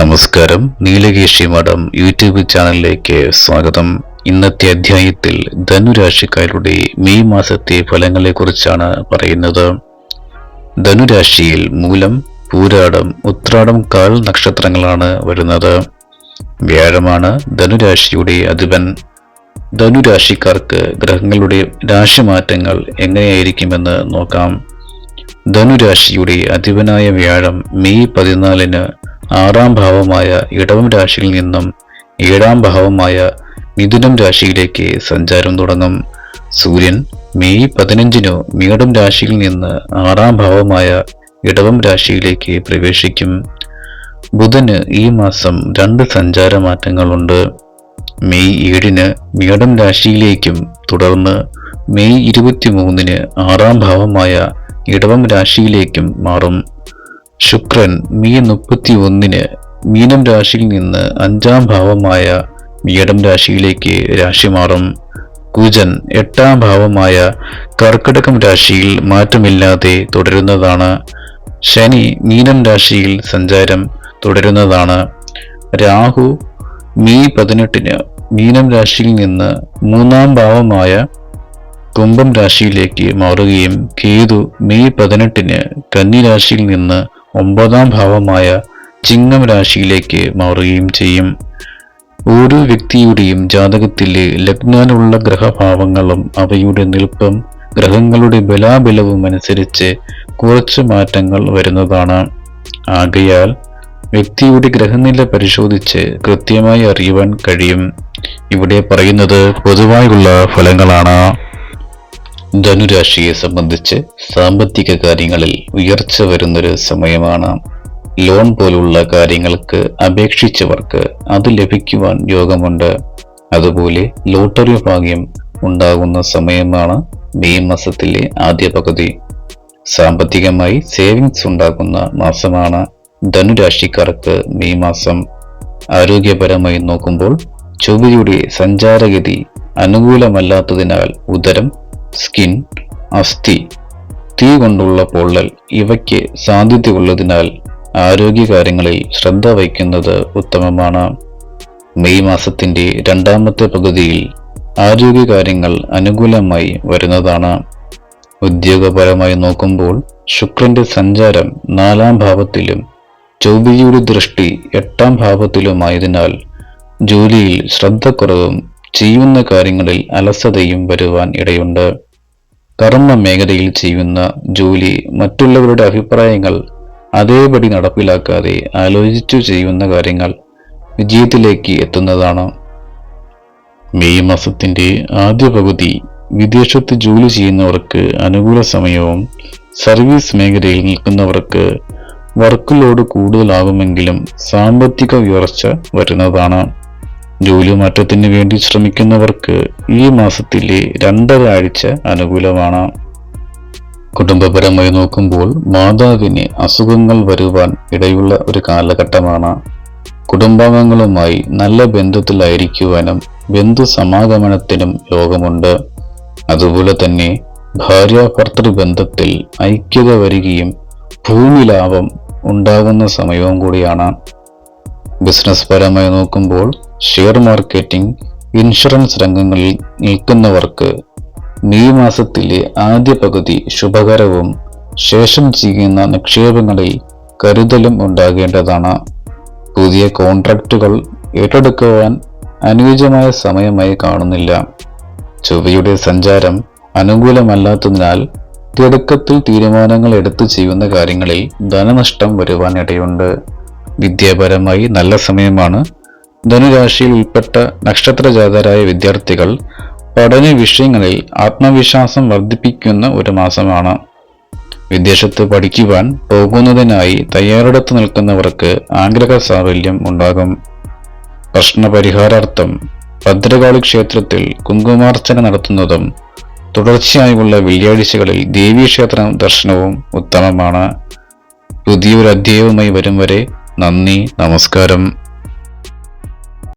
നമസ്കാരം. നീലകേശി മഠം യൂട്യൂബ് ചാനലിലേക്ക് സ്വാഗതം. ഇന്നത്തെ അധ്യായത്തിൽ ധനുരാശിക്കാരുടെ മെയ് മാസത്തെ ഫലങ്ങളെക്കുറിച്ചാണ് പറയുന്നത്. ധനുരാശിയിൽ മൂലം പൂരാടം ഉത്രാടം കാൽ നക്ഷത്രങ്ങളാണ് വരുന്നത്. വ്യാഴമാണ് ധനുരാശിയുടെ അധിപൻ. ധനുരാശിക്കാർക്ക് ഗ്രഹങ്ങളുടെ രാശിമാറ്റങ്ങൾ എങ്ങനെയായിരിക്കുമെന്ന് നോക്കാം. ധനുരാശിയുടെ അധിപനായ വ്യാഴം മെയ് പതിനാലിന് ആറാം ഭാവമായ ഇടവം രാശിയിൽ നിന്നും ഏഴാം ഭാവമായ മിഥുനം രാശിയിലേക്ക് സഞ്ചാരം തുടങ്ങും. സൂര്യൻ മെയ് പതിനഞ്ചിനു മീടം രാശിയിൽ നിന്ന് ആറാം ഭാവമായ ഇടവം രാശിയിലേക്ക് പ്രവേശിക്കും. ബുധന് ഈ മാസം രണ്ട് സഞ്ചാര മാറ്റങ്ങളുണ്ട് മെയ് ഏഴിന് മീടം രാശിയിലേക്കും തുടർന്ന് മെയ് ഇരുപത്തിമൂന്നിന് ആറാം ഭാവമായ ഇടവം രാശിയിലേക്കും മാറും. ശുക്രൻ മെയ് മുപ്പത്തി ഒന്നിന് മീനം രാശിയിൽ നിന്ന് അഞ്ചാം ഭാവമായ മീടം രാശിയിലേക്ക് രാശി മാറും. കുജൻ എട്ടാം ഭാവമായ കർക്കിടകം രാശിയിൽ മാറ്റമില്ലാതെ തുടരുന്നതാണ്. ശനി മീനം രാശിയിൽ സഞ്ചാരം തുടരുന്നതാണ്. രാഹു മെയ് പതിനെട്ടിന് മീനം രാശിയിൽ നിന്ന് മൂന്നാം ഭാവമായ കുംഭം രാശിയിലേക്ക് മാറുകയും കേതു മെയ് പതിനെട്ടിന് കന്നി രാശിയിൽ നിന്ന് ഒമ്പതാം ഭാവമായ ചിങ്ങം രാശിയിലേക്ക് മാറുകയും ചെയ്യും. ഓരോ വ്യക്തിയുടെയും ജാതകത്തിലെ ലഗ്നാനുള്ള ഗ്രഹഭാവങ്ങളും അവയുടെ നിൽപ്പം ഗ്രഹങ്ങളുടെ ബലാബലവും അനുസരിച്ച് കുറച്ച് മാറ്റങ്ങൾ വരുന്നതാണ്. ആകയാൽ വ്യക്തിയുടെ ഗ്രഹനില പരിശോധിച്ച് കൃത്യമായി അറിയുവാൻ കഴിയും. ഇവിടെ പറയുന്നത് പൊതുവായുള്ള ഫലങ്ങളാണ്. ധനുരാശിയെ സംബന്ധിച്ച് സാമ്പത്തിക കാര്യങ്ങളിൽ ഉയർച്ച വരുന്നൊരു സമയമാണ്. ലോൺ പോലുള്ള കാര്യങ്ങൾക്ക് അപേക്ഷിച്ചവർക്ക് അത് ലഭിക്കുവാൻ യോഗമുണ്ട്. അതുപോലെ ലോട്ടറി ഭാഗ്യം ഉണ്ടാകുന്ന സമയമാണ് മെയ് മാസത്തിലെ ആദ്യ പകുതി. സാമ്പത്തികമായി സേവിങ്സ് ഉണ്ടാകുന്ന മാസമാണ് ധനുരാശിക്കാർക്ക് മെയ് മാസം. ആരോഗ്യപരമായി നോക്കുമ്പോൾ ചൊവ്വയുടെ സഞ്ചാരഗതി അനുകൂലമല്ലാത്തതിനാൽ ഉദരം സ്കിൻ അസ്ഥി തീ കൊണ്ടുള്ള പൊള്ളൽ ഇവയ്ക്ക് സാധ്യതയുള്ളതിനാൽ ആരോഗ്യകാര്യങ്ങളിൽ ശ്രദ്ധ വയ്ക്കുന്നത് ഉത്തമമാണ്. മെയ് മാസത്തിന്റെ രണ്ടാമത്തെ പകുതിയിൽ ആരോഗ്യകാര്യങ്ങൾ അനുകൂലമായി വരുന്നതാണ്. ഉദ്യോഗപരമായി നോക്കുമ്പോൾ ശുക്രന്റെ സഞ്ചാരം നാലാം ഭാവത്തിലും ചൊവ്വയുടെ ദൃഷ്ടി എട്ടാം ഭാവത്തിലുമായതിനാൽ ജോലിയിൽ ശ്രദ്ധക്കുറവും ചെയ്യുന്ന കാര്യങ്ങളിൽ അലസതയും വരുവാൻ ഇടയുണ്ട്. കർമ്മ മേഖലയിൽ ചെയ്യുന്ന ജോലി മറ്റുള്ളവരുടെ അഭിപ്രായങ്ങൾ അതേപടി നടപ്പിലാക്കാതെ ആലോചിച്ചു ചെയ്യുന്ന കാര്യങ്ങൾ വിജയത്തിലേക്ക് എത്തുന്നതാണ്. മെയ് മാസത്തിന്റെ ആദ്യ പകുതി വിദേശത്ത് ജോലി ചെയ്യുന്നവർക്ക് അനുകൂല സമയവും സർവീസ് മേഖലയിൽ നിൽക്കുന്നവർക്ക് വർക്ക് ലോഡ് കൂടുതലാകുമെങ്കിലും സാമ്പത്തിക ഉയർച്ച വരുന്നതാണ്. ജോലി മാറ്റത്തിന് വേണ്ടി ശ്രമിക്കുന്നവർക്ക് ഈ മാസത്തിലെ രണ്ടര ആഴ്ച അനുകൂലമാണ്. കുടുംബപരമായി നോക്കുമ്പോൾ മാതാവിന് അസുഖങ്ങൾ വരുവാൻ ഇടയുള്ള ഒരു കാലഘട്ടമാണ്. കുടുംബാംഗങ്ങളുമായി നല്ല ബന്ധത്തിലായിരിക്കുവാനും ബന്ധു സമാഗമനത്തിനും യോഗമുണ്ട് അതുപോലെ തന്നെ ഭാര്യ ഭർത്തൃ ബന്ധത്തിൽ ഐക്യത വരികയും ഭൂമി ലാഭം ഉണ്ടാകുന്ന സമയവും കൂടിയാണ്. ബിസിനസ് പരമായി നോക്കുമ്പോൾ ഷെയർ മാർക്കറ്റിംഗ് ഇൻഷുറൻസ് രംഗങ്ങളിൽ നിൽക്കുന്നവർക്ക് മെയ് മാസത്തിലെ ആദ്യ പകുതി ശുഭകരവും ശേഷം ചെയ്യുന്ന നിക്ഷേപങ്ങളിൽ കരുതലും ഉണ്ടാകേണ്ടതാണ്. പുതിയ കോൺട്രാക്റ്റുകൾ ഏറ്റെടുക്കുവാൻ അനുയോജ്യമായ സമയമായി കാണുന്നില്ല. ചൊവ്വയുടെ സഞ്ചാരം അനുകൂലമല്ലാത്തതിനാൽ തിടുക്കത്തിൽ തീരുമാനങ്ങൾ എടുത്തു ചെയ്യുന്ന കാര്യങ്ങളിൽ ധനനഷ്ടം വരുവാൻ ഇടയുണ്ട് വിദ്യാപരമായി നല്ല സമയമാണ്. ധനുരാശിയിൽ ഉൾപ്പെട്ട നക്ഷത്രജാതരായ വിദ്യാർത്ഥികൾ പഠന വിഷയങ്ങളിൽ ആത്മവിശ്വാസം വർദ്ധിപ്പിക്കുന്ന ഒരു മാസമാണ്. വിദേശത്ത് പഠിക്കുവാൻ പോകുന്നതിനായി തയ്യാറെടുത്ത് നിൽക്കുന്നവർക്ക് ആഗ്രഹ സാഫല്യം ഉണ്ടാകും. പ്രശ്നപരിഹാരാർത്ഥം ഭദ്രകാളി ക്ഷേത്രത്തിൽ കുങ്കുമാർച്ചന നടത്തുന്നതും തുടർച്ചയായുള്ള വെള്ളിയാഴ്ചകളിൽ ദേവീക്ഷേത്രം ദർശനവും ഉത്തമമാണ്. പുതിയൊരു അധ്യായവുമായി വരും വരെ നന്ദി നമസ്കാരം.